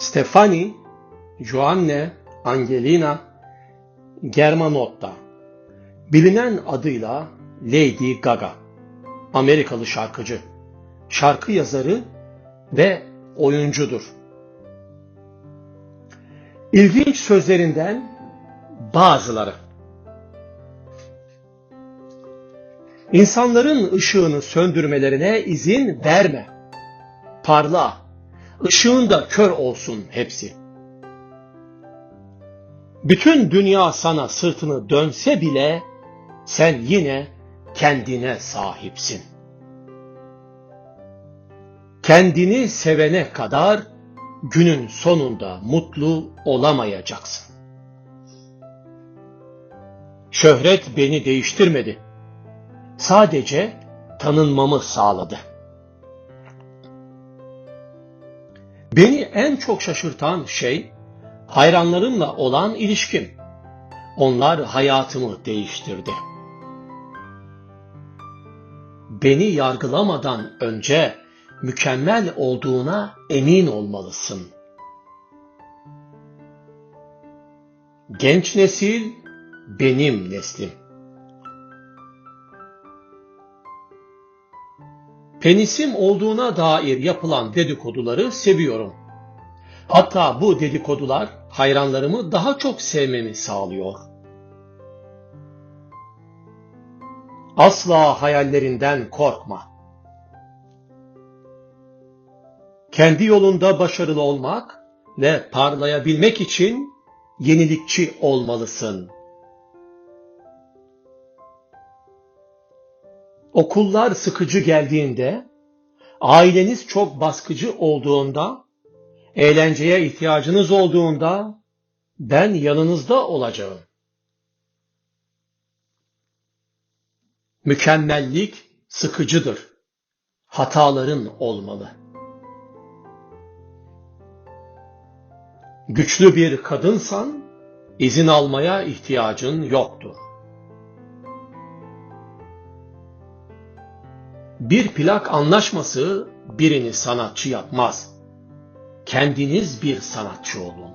Stefani, Joanne, Angelina, Germanotta, bilinen adıyla Lady Gaga, Amerikalı şarkıcı, şarkı yazarı ve oyuncudur. İlginç sözlerinden bazıları. İnsanların ışığını söndürmelerine izin verme. Parla, ışığın da kör olsun hepsi. Bütün dünya sana sırtını dönse bile sen yine kendine sahipsin. Kendini sevene kadar günün sonunda mutlu olamayacaksın. Şöhret beni değiştirmedi. Sadece tanınmamı sağladı. Beni en çok şaşırtan şey hayranlarımla olan ilişkim. Onlar hayatımı değiştirdi. Beni yargılamadan önce mükemmel olduğuna emin olmalısın. Genç nesil benim neslim. Penisim olduğuna dair yapılan dedikoduları seviyorum. Hatta bu dedikodular hayranlarımı daha çok sevmemi sağlıyor. Asla hayallerinden korkma. Kendi yolunda başarılı olmak ve parlayabilmek için yenilikçi olmalısın. Okullar sıkıcı geldiğinde, aileniz çok baskıcı olduğunda, eğlenceye ihtiyacınız olduğunda ben yanınızda olacağım. Mükemmellik sıkıcıdır. Hataların olmalı. Güçlü bir kadınsan izin almaya ihtiyacın yoktur. Bir plak anlaşması birini sanatçı yapmaz. Kendiniz bir sanatçı olun.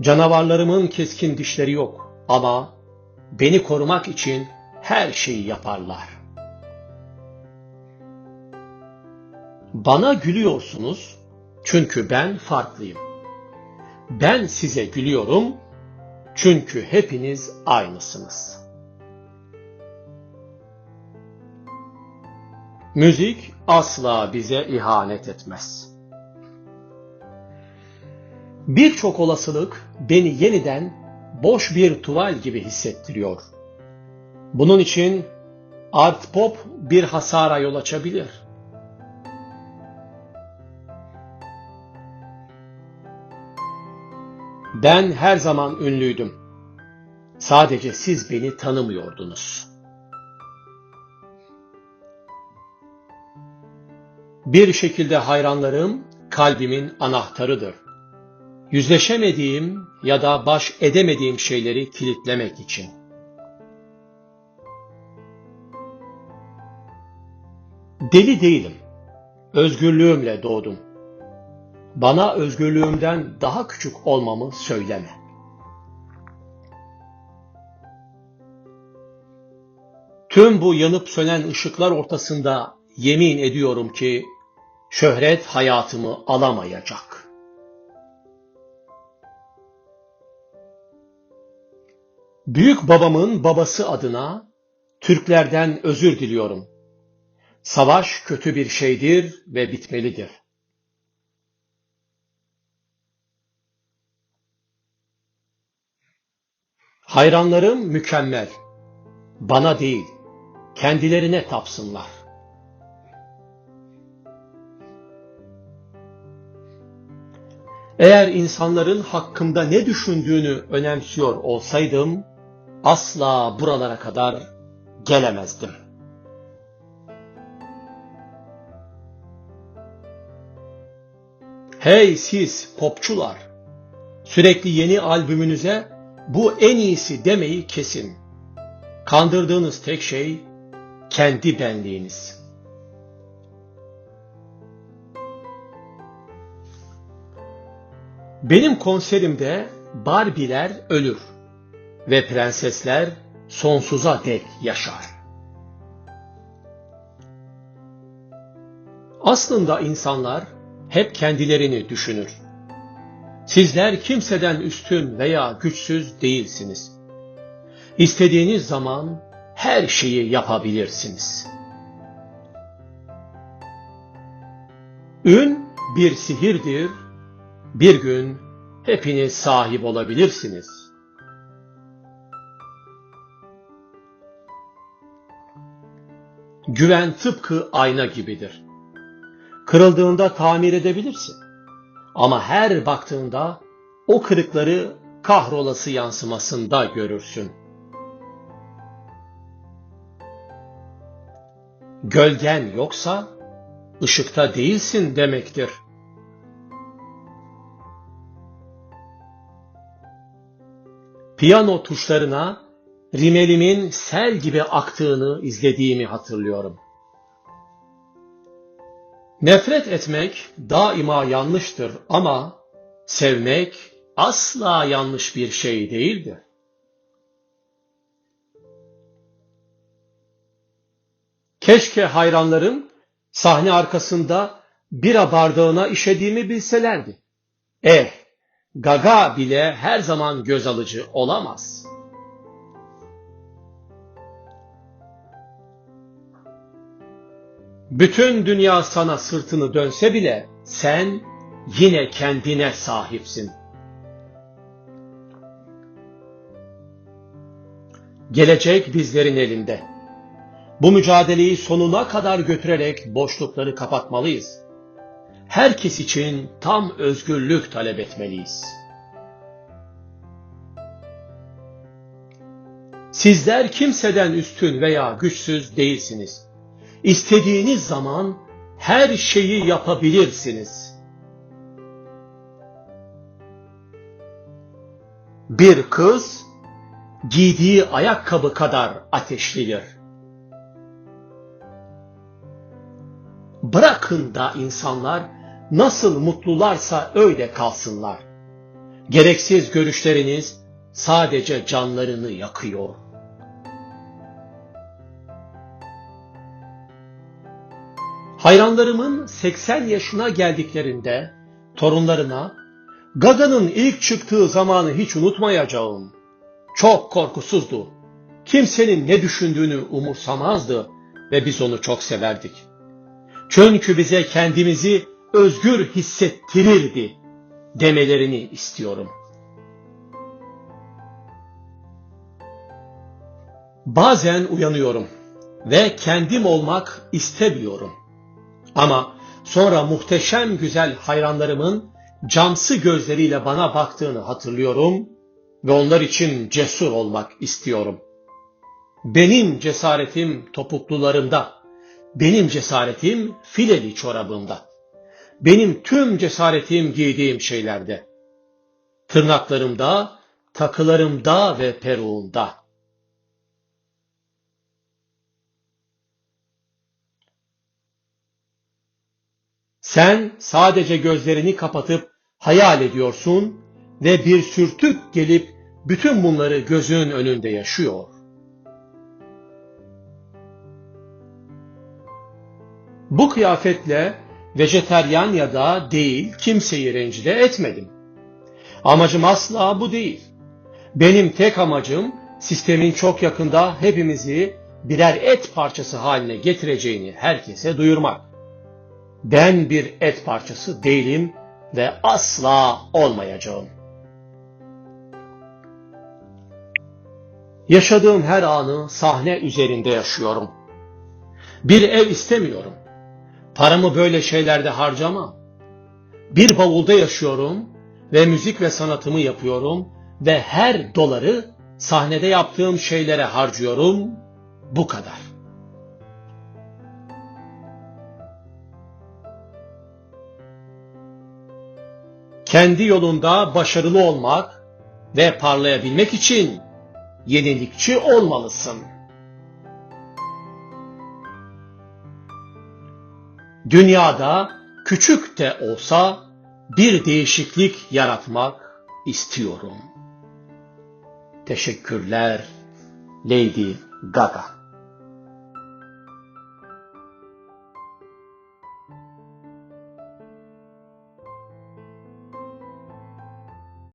Canavarlarımın keskin dişleri yok ama beni korumak için her şeyi yaparlar. Bana gülüyorsunuz çünkü ben farklıyım. Ben size gülüyorum çünkü hepiniz aynısınız. Müzik asla bize ihanet etmez. Birçok olasılık beni yeniden boş bir tuval gibi hissettiriyor. Bunun için art pop bir hasara yol açabilir. Ben her zaman ünlüydüm. Sadece siz beni tanımıyordunuz. Bir şekilde hayranlarım kalbimin anahtarıdır. Yüzleşemediğim ya da baş edemediğim şeyleri kilitlemek için. Deli değilim. Özgürlüğümle doğdum. Bana özgürlüğümden daha küçük olmamı söyleme. Tüm bu yanıp sönen ışıklar ortasında yemin ediyorum ki şöhret hayatımı alamayacak. Büyük babamın babası adına Türklerden özür diliyorum. Savaş kötü bir şeydir ve bitmelidir. Hayranlarım mükemmel. Bana değil, kendilerine tapsınlar. Eğer insanların hakkımda ne düşündüğünü önemsiyor olsaydım, asla buralara kadar gelemezdim. Hey siz popçular! Sürekli yeni albümünüze bu en iyisi demeyi kesin. Kandırdığınız tek şey kendi benliğiniz. Benim konserimde Barbiler ölür ve prensesler sonsuza dek yaşar. Aslında insanlar hep kendilerini düşünür. Sizler kimseden üstün veya güçsüz değilsiniz. İstediğiniz zaman her şeyi yapabilirsiniz. Ün bir sihirdir. Bir gün hepiniz sahip olabilirsiniz. Güven tıpkı ayna gibidir. Kırıldığında tamir edebilirsin. Ama her baktığında o kırıkları kahrolası yansımasında görürsün. Gölgen yoksa ışıkta değilsin demektir. Piyano tuşlarına rimelimin sel gibi aktığını izlediğimi hatırlıyorum. Nefret etmek daima yanlıştır ama sevmek asla yanlış bir şey değildir. Keşke hayranlarım sahne arkasında bira bardağına işediğimi bilselerdi. Eh, gaga bile her zaman göz alıcı olamaz. Bütün dünya sana sırtını dönse bile sen yine kendine sahipsin. Gelecek bizlerin elinde. Bu mücadeleyi sonuna kadar götürerek boşlukları kapatmalıyız. Herkes için tam özgürlük talep etmeliyiz. Sizler kimseden üstün veya güçsüz değilsiniz. İstediğiniz zaman her şeyi yapabilirsiniz. Bir kız giydiği ayakkabı kadar ateşlidir. Bırakın da insanlar nasıl mutlularsa öyle kalsınlar. Gereksiz görüşleriniz sadece canlarını yakıyor. Hayranlarımın 80 yaşına geldiklerinde torunlarına Gaga'nın ilk çıktığı zamanı hiç unutmayacağım. Çok korkusuzdu. Kimsenin ne düşündüğünü umursamazdı ve biz onu çok severdik. Çünkü bize kendimizi özgür hissettirirdi demelerini istiyorum. Bazen uyanıyorum ve kendim olmak istemiyorum. Ama sonra muhteşem güzel hayranlarımın camsı gözleriyle bana baktığını hatırlıyorum ve onlar için cesur olmak istiyorum. Benim cesaretim topuklularımda, benim cesaretim fileli çorabımda, benim tüm cesaretim giydiğim şeylerde, tırnaklarımda, takılarımda ve peruğumda. Sen sadece gözlerini kapatıp hayal ediyorsun ve bir sürtük gelip bütün bunları gözün önünde yaşıyor. Bu kıyafetle vejeteryan ya da değil kimseyi rencide etmedim. Amacım asla bu değil. Benim tek amacım sistemin çok yakında hepimizi birer et parçası haline getireceğini herkese duyurmak. Ben bir et parçası değilim ve asla olmayacağım. Yaşadığım her anı sahne üzerinde yaşıyorum. Bir ev istemiyorum. Paramı böyle şeylerde harcamam. Bir bavulda yaşıyorum ve müzik ve sanatımı yapıyorum ve her doları sahnede yaptığım şeylere harcıyorum. Bu kadar. kendi yolunda başarılı olmak ve parlayabilmek için yenilikçi olmalısın. Dünyada küçük de olsa bir değişiklik yaratmak istiyorum. Teşekkürler Lady Gaga.